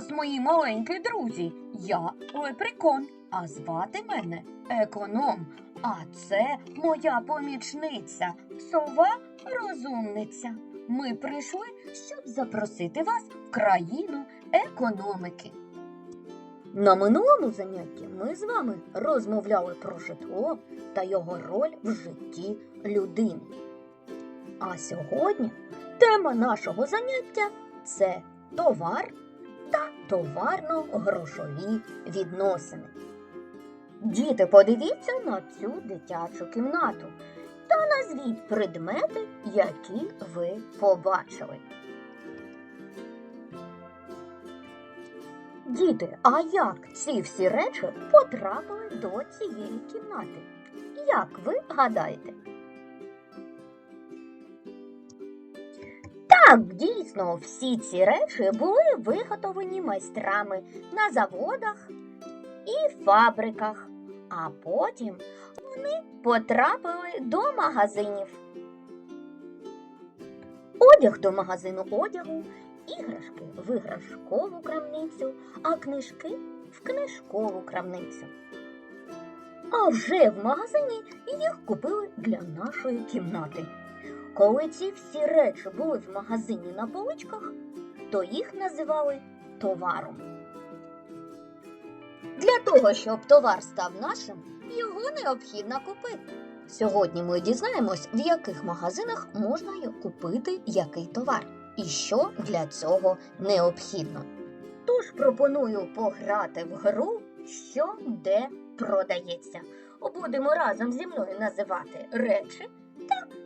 вас, мої маленькі друзі. Я Лепрекон, а звати мене економ. А це моя помічниця, сова розумниця. Ми прийшли, щоб запросити вас в країну економики. На минулому занятті ми з вами розмовляли про житло та його роль в житті людини. А сьогодні тема нашого заняття це товар товарно-грошові відносини. Діти, подивіться на цю дитячу кімнату та назвіть предмети, які ви побачили. Діти, а як ці всі речі потрапили до цієї кімнати? Як ви гадаєте? Так, дійсно, всі ці речі були виготовлені майстрами на заводах і фабриках, а потім вони потрапили до магазинів. Одяг до магазину одягу, іграшки в іграшкову крамницю, а книжки в книжкову крамницю. А вже в магазині їх купили для нашої кімнати. Коли ці всі речі були в магазині на поличках, то їх називали товаром. Для того, щоб товар став нашим, його необхідно купити. Сьогодні ми дізнаємось, в яких магазинах можна купити який товар і що для цього необхідно. Тож пропоную пограти в гру, що де продається. Будемо разом зі мною називати речі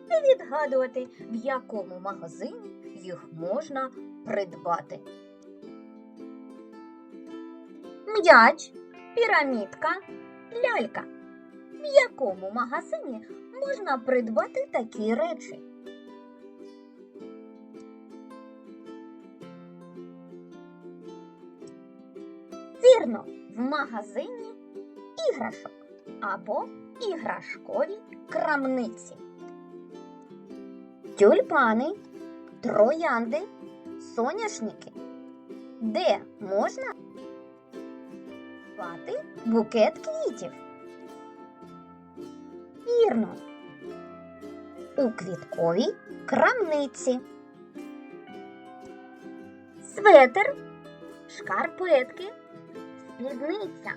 та відгадувати, в якому магазині їх можна придбати. М'яч, пірамідка, лялька. В якому магазині можна придбати такі речі? Вірно, в магазині іграшок або іграшковій крамниці. Тюльпани, троянди, соняшники. Де можна придбати букет квітів? Вірно. У квітковій крамниці. Светер, шкарпетки, спідниця.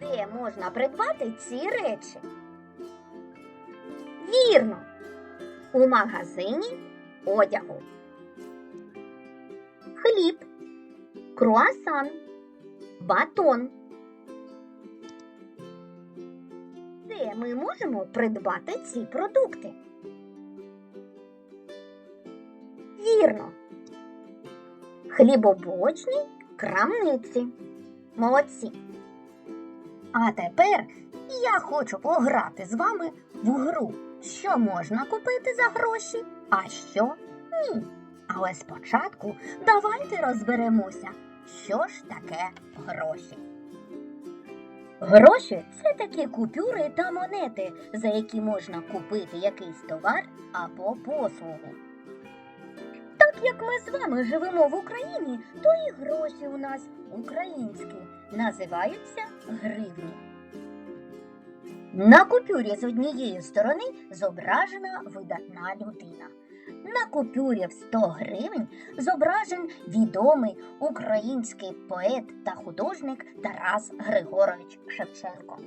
Де можна придбати ці речі? Вірно. У магазині одягу. Хліб, круасан, батон. Де ми можемо придбати ці продукти? Вірно. Хлібобулочній крамниці. Молодці. А тепер я хочу пограти з вами в гру, що можна купити за гроші, а що ні. Але спочатку давайте розберемося, що ж таке гроші. Гроші це такі купюри та монети, за які можна купити якийсь товар або послугу. Так як ми з вами живемо в Україні, то і гроші у нас українські називаються гривні. На купюрі з однієї сторони зображена видатна людина. На купюрі в 100 гривень зображен відомий український поет та художник Тарас Григорович Шевченко.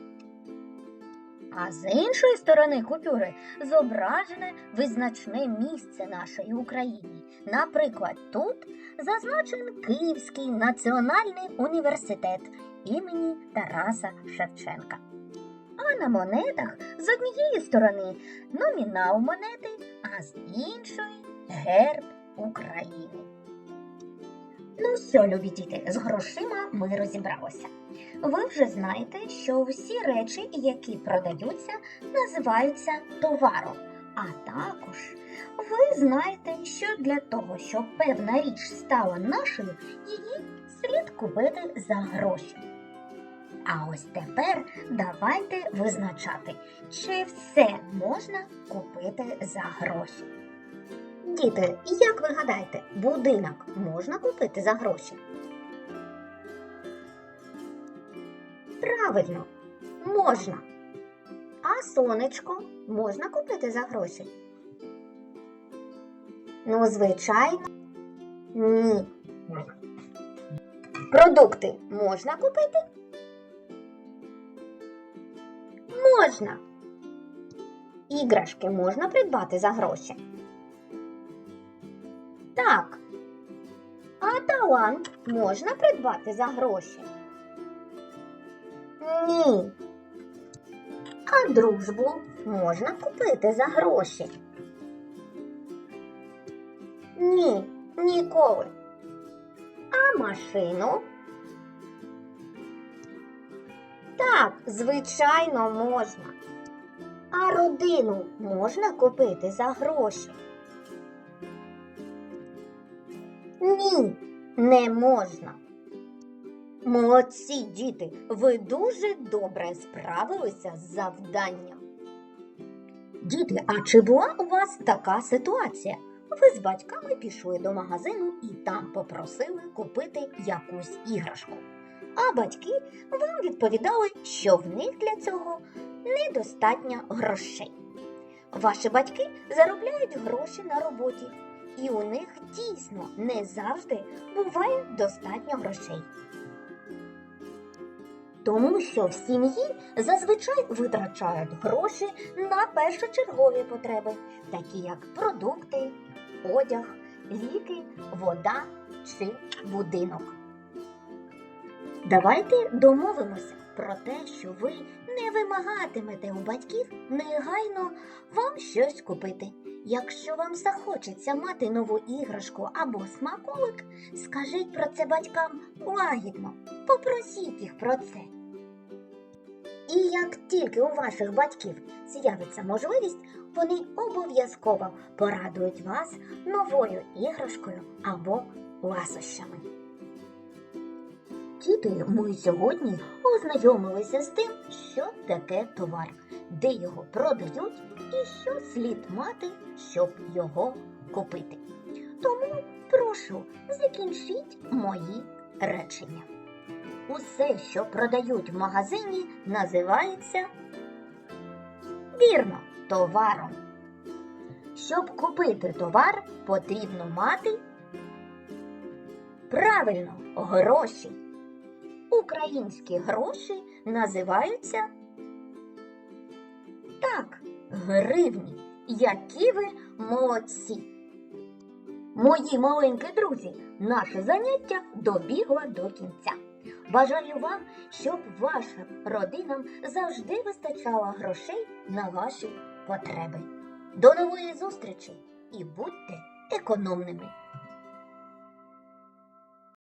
А з іншої сторони купюри зображене визначне місце нашої України. Наприклад, тут зазначен Київський національний університет імені Тараса Шевченка. А на монетах з однієї сторони номінал монети, а з іншої герб України. Ну що, любі діти, з грошима ми розібралися. Ви вже знаєте, що всі речі, які продаються, називаються товаром. А також ви знаєте, що для того, щоб певна річ стала нашою, її слід купити за гроші. А ось тепер давайте визначати, чи все можна купити за гроші. Діти, як ви гадаєте, будинок можна купити за гроші? Правильно, можна. А сонечко можна купити за гроші? Ну, звичайно, ні. Продукти можна купити? Можна. Іграшки можна придбати за гроші? Так. А талант можна придбати за гроші? Ні. А дружбу можна купити за гроші? Ні, ніколи. А машину? Так, звичайно, можна. А родину можна купити за гроші? Ні, не можна. Молодці, діти, ви дуже добре справилися з завданням. Діти, а чи була у вас така ситуація? Ви з батьками пішли до магазину і там попросили купити якусь іграшку. А батьки вам відповідали, що в них для цього недостатньо грошей. Ваші батьки заробляють гроші на роботі, і у них дійсно не завжди буває достатньо грошей. Тому що в сім'ї зазвичай витрачають гроші на першочергові потреби, такі як продукти, одяг, ліки, вода чи будинок. Давайте домовимося про те, що ви не вимагатимете у батьків негайно вам щось купити. Якщо вам захочеться мати нову іграшку або смаколик, скажіть про це батькам лагідно, попросіть їх про це. І як тільки у ваших батьків з'явиться можливість, вони обов'язково порадують вас новою іграшкою або ласощами. Діти, ми сьогодні ознайомилися з тим, що таке товар, де його продають і що слід мати, щоб його купити. Тому прошу, закінчіть мої речення. Усе, що продають в магазині, називається вірно товаром. Щоб купити товар, потрібно мати правильно гроші. Українські гроші називаються так, гривні. Які ви молодці! Мої маленькі друзі, наше заняття добігло до кінця. Бажаю вам, щоб вашим родинам завжди вистачало грошей на ваші потреби. До нової зустрічі і будьте економними!